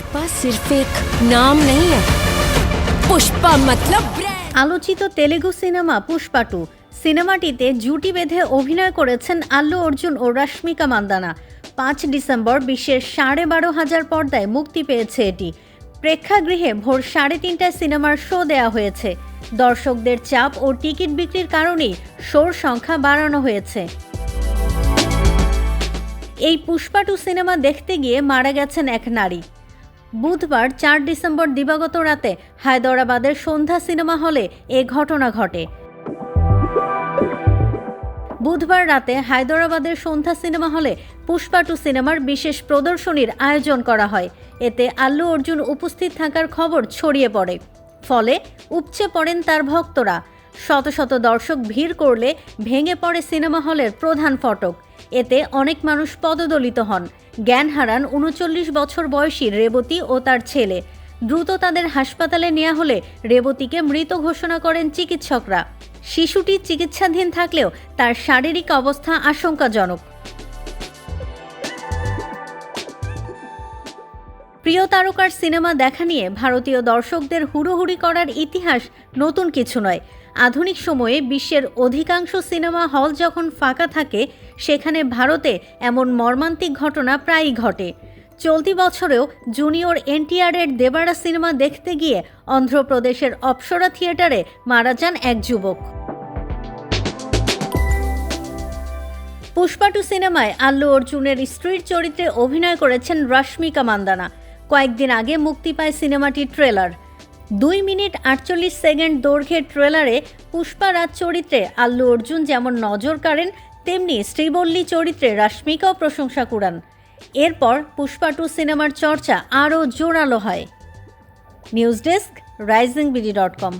पुष्पा सिर्फ एक नाम नहीं है पुष्पा मतलब ब्रांड আলোচিত তেলেগু সিনেমা পুষ্পা টু সিনেমাটিতে জুটি বেঁধে অভিনয় করেছেন আল্লু অর্জুন ও রশ্মিকা মান্দানা পাঁচ ডিসেম্বর বিশ্বের সাড়ে বারো হাজার পর্দায় মুক্তি পেয়েছে এটি প্রেক্ষাগৃহে ভোর সাড়ে তিনটায় সিনেমার শো দেওয়া হয়েছে দর্শকদের চাপ ও টিকিট বিক্রির কারণেই শোর সংখ্যা বাড়ানো হয়েছে এই পুষ্পা টু সিনেমা দেখতে গিয়ে মারা গেছেন এক নারী বুধবার চার ডিসেম্বর দিবাগত রাতে হায়দরাবাদের সন্ধ্যা সিনেমা হলে এ ঘটনা ঘটে। বুধবার রাতে হায়দরাবাদের সন্ধ্যা সিনেমা হলে পুষ্পা টু সিনেমার বিশেষ প্রদর্শনীর আয়োজন করা হয়। এতে আল্লু অর্জুন উপস্থিত থাকার খবর ছড়িয়ে পড়ে। ফলে উপচে পড়েন তার ভক্তরা। শত শত দর্শক ভিড় করলে ভেঙে পড়ে সিনেমা হলের প্রধান ফটক। এতে অনেক মানুষ পদদলিত হন। জ্ঞান হারান উনচল্লিশ বছর বয়সী রেবতী ও তার ছেলে। দ্রুত তাদের হাসপাতালে নেওয়া হলে রেবতীকে মৃত ঘোষণা করেন চিকিৎসকরা। শিশুটি চিকিৎসাধীন থাকলেও তার শারীরিক অবস্থা আশঙ্কাজনক। প্রিয় তারকার সিনেমা দেখা নিয়ে ভারতীয় দর্শকদের হুড়োহুড়ি করার ইতিহাস নতুন কিছু নয়। আধুনিক সময়ে বিশ্বের অধিকাংশ সিনেমা হল যখন ফাঁকা থাকে, সেখানে ভারতে এমন মর্মান্তিক ঘটনা প্রায়ই ঘটে। চলতি বছরেও জুনিয়র এনটিআরের দেবারা সিনেমা দেখতে গিয়ে অন্ধ্রপ্রদেশের অপসরা থিয়েটারে মারা যান এক যুবক। পুষ্পাটু সিনেমায় আল্লু অর্জুনের স্ত্রীর চরিত্রে অভিনয় করেছেন রশ্মিকা মান্দানা। কয়েকদিন আগে মুক্তি পায় সিনেমাটির ট্রেলার। দুই মিনিট আটচল্লিশ সেকেন্ড দৈর্ঘ্যের ট্রেলারে পুষ্পা রাজ চরিত্রে আল্লু অর্জুন যেমন নজর কাড়েন, তেমনি শ্রীবল্লী চরিত্রে রাশ্মিকাও প্রশংসা কুড়ান। এরপর পুষ্পা টু সিনেমার চর্চা আরও জোরালো হয়। News desk rising BD dot com.